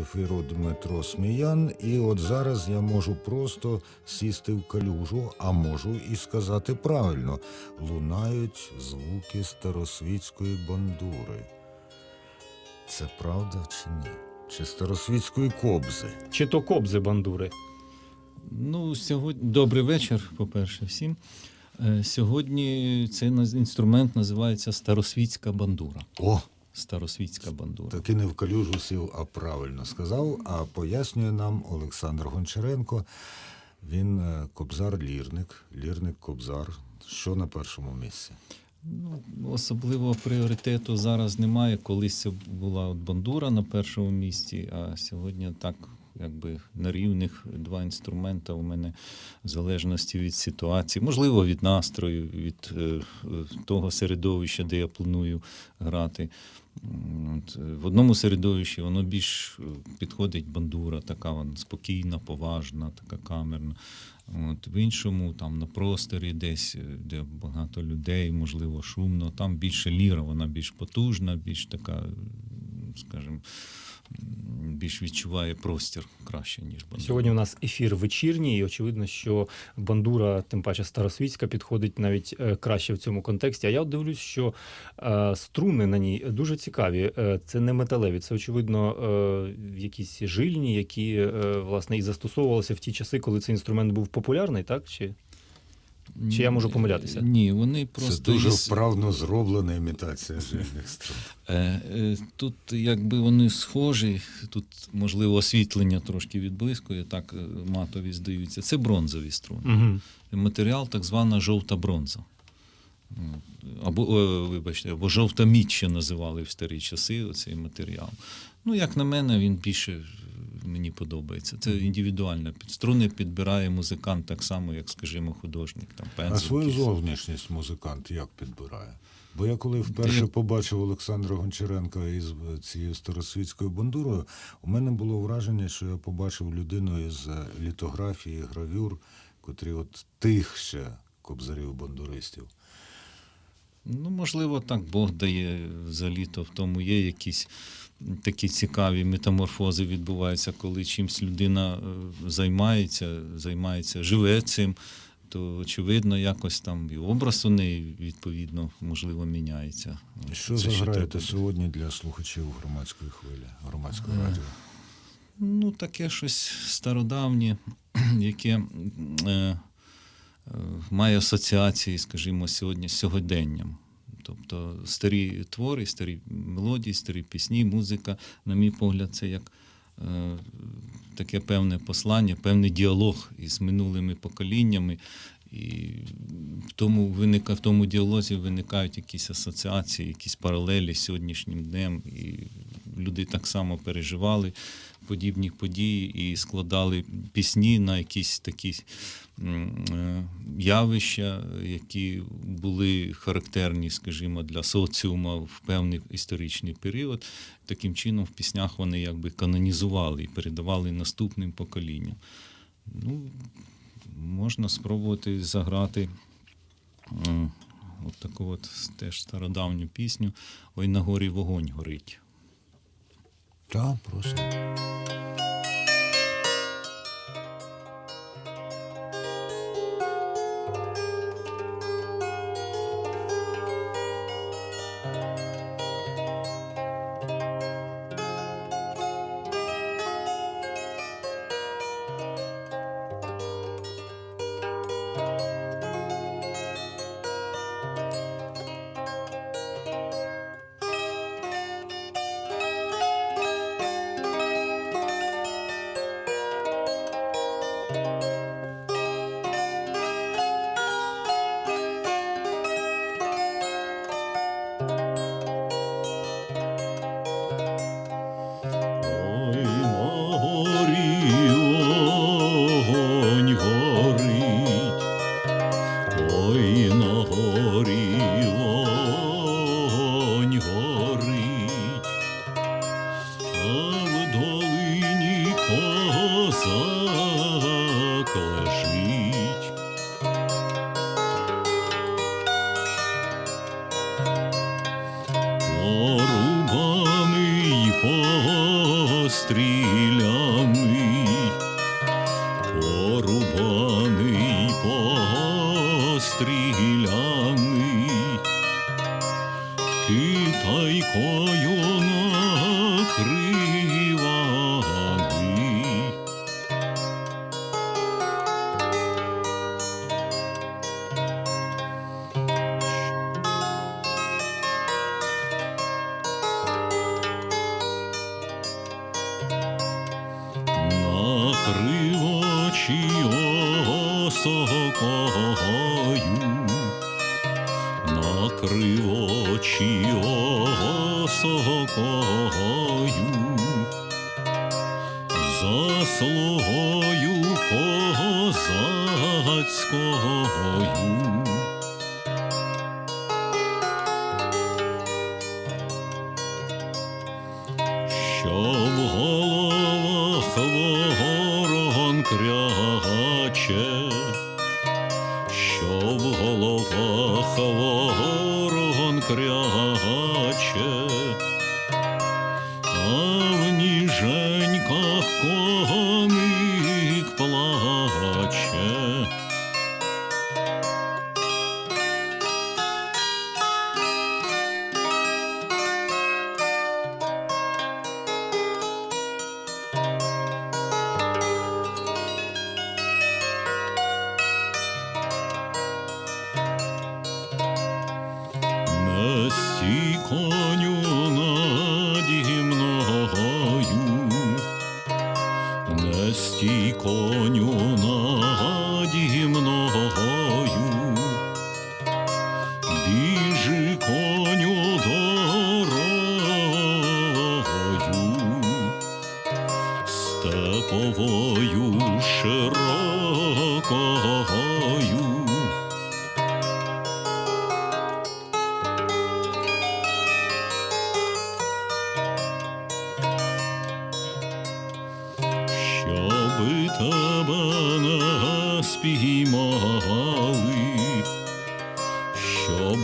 ефіру Дмитро Сміян, і от зараз я можу просто сісти в калюжу, а можу і сказати правильно: лунають звуки старосвітської бандури. Це правда чи ні? Чи старосвітської кобзи? Чи то кобзи бандури? Ну, сьогодні добрий вечір, по-перше, всім. Е, Сьогодні цей інструмент називається старосвітська бандура. О! Старосвітська бандура. Таки не в калюжу сів, а правильно сказав. А пояснює нам Олександр Гончаренко. Він е, кобзар-лірник, лірник-кобзар. Що на першому місці? Ну, особливого пріоритету зараз немає. Колись була от бандура на першому місці, а сьогодні так. Якби на рівних два інструмента у мене в залежності від ситуації, можливо, від настрою, від е, того середовища, де я планую грати. От, е, в одному середовищі воно більш е, підходить бандура, така вона спокійна, поважна, така камерна. От, в іншому, там на просторі, десь, де багато людей, можливо, шумно, там більше ліра, вона більш потужна, більш така, скажімо, більш відчуває простір краще, ніж бандура. Сьогодні у нас ефір вечірній, і очевидно, що бандура, тим паче старосвітська, підходить навіть е, краще в цьому контексті. А я от дивлюсь, що е, струни на ній дуже цікаві. Е, це не металеві, це очевидно якісь жильні, які власне і застосовувалися в ті часи, коли цей інструмент був популярний, так чи Чи я можу помилятися? Ні, вони просто Це дуже вправно зроблена імітація жильних струн. Е, е, Тут якби вони схожі, тут можливо освітлення трошки відблискує, так е, матові здаються. Це бронзові струни. угу. Матеріал так звана жовта бронза. Або, вибачте, або жовта мідь ще називали в старі часи оцей матеріал. Ну, як на мене, він більше мені подобається. Це індивідуально. Під струни підбирає музикант так само, як, скажімо, художник. Там, А свою якийсь. зовнішність музикант як підбирає? Бо я коли вперше побачив Олександра Гончаренка із цією старосвітською бандурою, у мене було враження, що я побачив людину із е, літографії, гравюр, котрі от тих ще кобзарів-бандуристів. Ну, можливо, так Бог дає взагалі-то в тому є якісь такі цікаві метаморфози відбуваються, коли чимсь людина е, займається, займається, живе цим, то очевидно, якось там і образ у неї відповідно можливо міняється. Що заграєте сьогодні для слухачів громадської хвилі, громадського Е, радіо? Ну, таке щось стародавнє, яке е, має асоціації, скажімо, сьогодні з сьогоденням. Тобто старі твори, старі мелодії, старі пісні, музика, на мій погляд, це як е, таке певне послання, певний діалог із минулими поколіннями. І в тому виника, в тому діалозі виникають якісь асоціації, якісь паралелі з сьогоднішнім днем. І люди так само переживали подібні події і складали пісні на якісь такі е, явища, які були характерні, скажімо, для соціума в певний історичний період. Таким чином, в піснях вони якби канонізували і передавали наступним поколінням. Ну, можна спробувати заграти от таку от теж стародавню пісню Ой на горі вогонь горить. Так, просто. Осокою, накривачі осокою, заслугою козацькою. Що в головах ворон кряче, головах ворон кряче,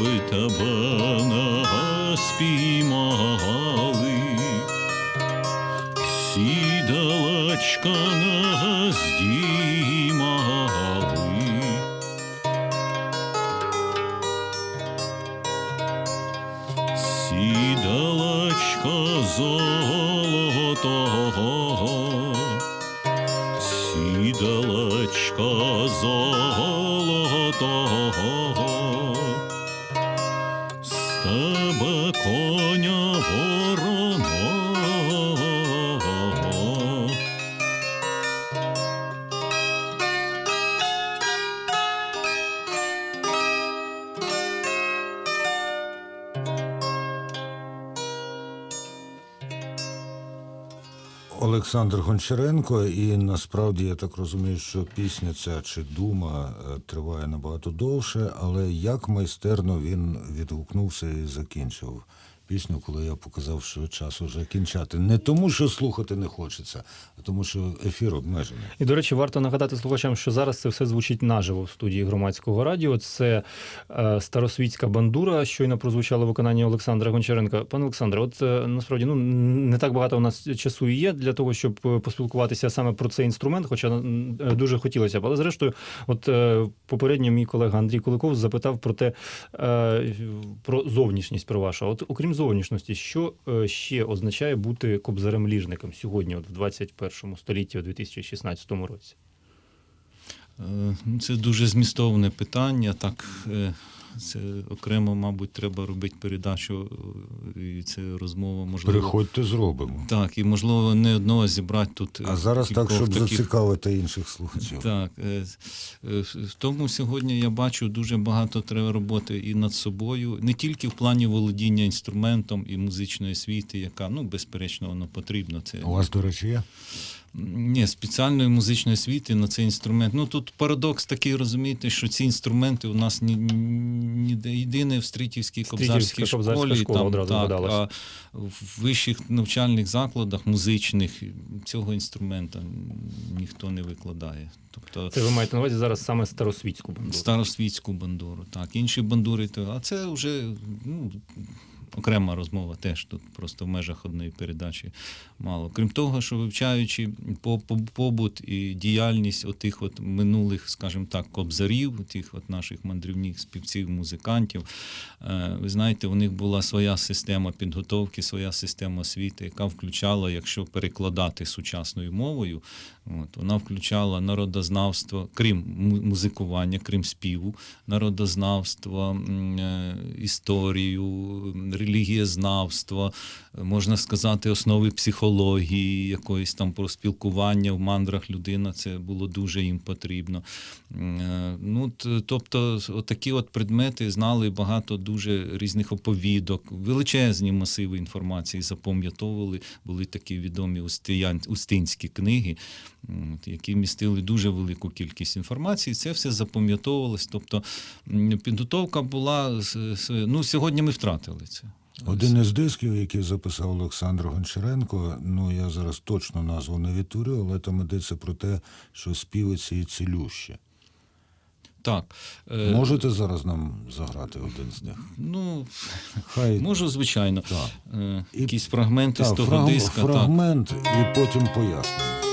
щоби тебе не спіймали, сідалочка не здіймали. Сідалочка золотого, сідалочка золотого, Олександр Гончаренко, і насправді я так розумію, що пісня ця чи дума е, триває набагато довше, але як майстерно він відгукнувся і закінчив пісню, коли я показав, що час уже кінчати. Не тому, що слухати не хочеться, а тому, що ефір обмежений. І, до речі, варто нагадати слухачам, що зараз це все звучить наживо в студії громадського радіо. Це е, старосвітська бандура, щойно прозвучало виконання Олександра Гончаренка. Пане Олександре, от е, насправді ну не так багато у нас часу є для того, щоб е, поспілкуватися саме про цей інструмент, хоча е, дуже хотілося б. Але зрештою, от е, попередньо мій колега Андрій Куликов запитав про те, е, про зовнішність про вашу. От окрім зовнішності, що е, ще означає бути кобзарем-ліжником сьогодні, от в 21 столітті, у 2016 році? Е, ну, Це дуже змістовне питання. Так, е, це окремо, мабуть, треба робити передачу, е, і це розмова можливо. Приходьте, зробимо. Так, і можливо не одного зібрати тут. е, А зараз так, щоб таких зацікавити інших слухачів. Так, е, е, в тому сьогодні я бачу дуже багато треба роботи і над собою, не тільки в плані володіння інструментом і музичної освіти, яка ну безперечно воно потрібно. Це У вас, до речі, є? Ні, спеціальної музичної освіти на цей інструмент. Ну тут парадокс такий, розумієте, що ці інструменти у нас ні, ніде єдине в Стрітівській кобзарській школі, школа там, одразу так, а в вищих навчальних закладах музичних цього інструмента ніхто не викладає. Тобто Це ви маєте на увазі зараз саме старосвітську бандуру? старосвітську бандуру, так, інші бандури, а це вже ну, окрема розмова теж тут просто в межах одної передачі мало. Крім того, що вивчаючи по- по- побут і діяльність отих от минулих, скажімо так, кобзарів, тих от наших мандрівних співців, музикантів, е, ви знаєте, у них була своя система підготовки, своя система освіти, яка включала, якщо перекладати сучасною мовою, от, вона включала народознавство, крім музикування, крім співу, народознавство, е, історію, релігієзнавство, е, можна сказати, основи психології, якоїсь там про спілкування в мандрах людина, це було дуже їм потрібно. Е, Ну, тобто, такі от предмети знали багато дуже різних оповідок, величезні масиви інформації запам'ятовували. Були такі відомі устинські книги, які містили дуже велику кількість інформації. Це все запам'ятовувалось. Тобто підготовка була ну, сьогодні ми втратили це. Один із дисків, який записав Олександр Гончаренко, ну я зараз точно назву не відтворю, але там йдеться про те, що співиці і цілющі. Так. е, Можете зараз нам заграти один з них? Ну, Хай можу, звичайно. Так. Е, Якісь фрагменти з того фраг- диска. Так. і потім пояснення.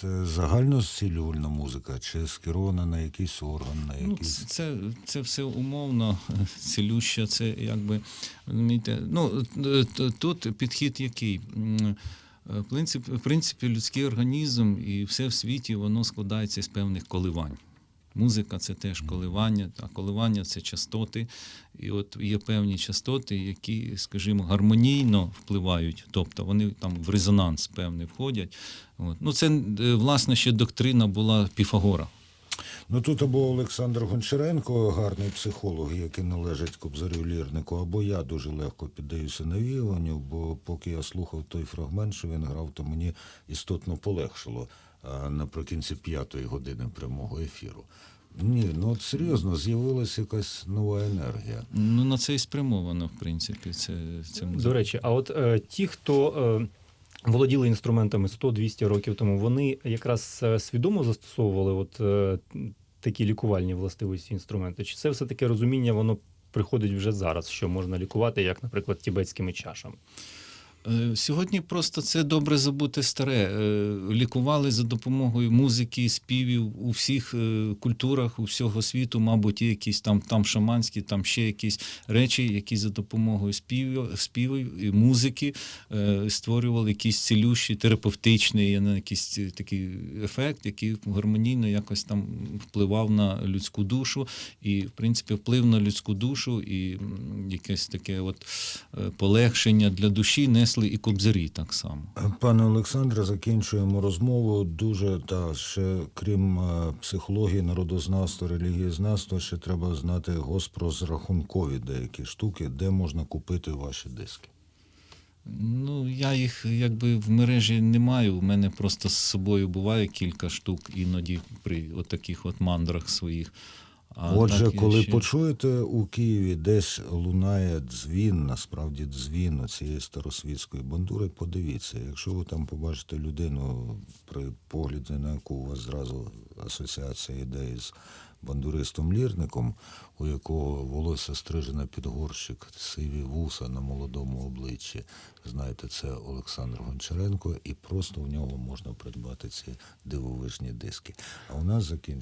Це загальнозцілювальна музика, чи скерована на якийсь орган, на Ну, якийсь. це, це, це все умовно, цілюща, це якби ну тут підхід який? Е, в принципі, людський організм і все в світі воно складається з певних коливань. Музика це теж коливання, а коливання це частоти. І от є певні частоти, які, скажімо, гармонійно впливають, тобто вони там в резонанс певний входять. От. Ну, це е, власне ще доктрина була Піфагора. Ну тут або Олександр Гончаренко, гарний психолог, який належить кобзарю лірнику, або я дуже легко піддаюся навіюванню, бо поки я слухав той фрагмент, що він грав, то мені істотно полегшило а, наприкінці п'ятої години прямого ефіру. Ні, ну от серйозно, з'явилася якась нова енергія. Ну, на це і спрямовано, в принципі, це, це До речі, а от е, ті, хто е, володіли інструментами 100-200 років тому, вони якраз е, свідомо застосовували от е, такі лікувальні властивості інструменти? Чи це все таке розуміння, воно приходить вже зараз, що можна лікувати, як, наприклад, тібетськими чашами? Е, Сьогодні просто це добре забуте старе. Е, Лікували за допомогою музики, співів у всіх е, культурах, у всього світу, мабуть, є якісь там, там шаманські, там ще якісь речі, які за допомогою співів, співів і музики створювали якийсь цілющий, терапевтичний я якийсь такий ефект, який гармонійно якось там впливав на людську душу. І, в принципі, вплив на людську душу і якесь таке от полегшення для душі несли і кобзарі так само. Пане Олександре, закінчуємо розмову. Дуже та ще крім е, психології, народознавства, релігієзнавства, ще треба знати госпрозрахункові деякі штуки, де можна купити ваші диски. Ну, я їх якби в мережі не маю. У мене просто з собою буває кілька штук іноді при отаких от мандрах своїх. А Отже, так коли ще- почуєте у Києві десь лунає дзвін, насправді дзвін цієї старосвітської бандури, подивіться, якщо ви там побачите людину, при погляді на яку у вас зразу асоціація йде із бандуристом-лірником, у якого волосся стрижене під горщик, сиві вуса на молодому обличчі, знаєте, це Олександр Гончаренко, і просто у нього можна придбати ці дивовижні диски. А у нас закінчується.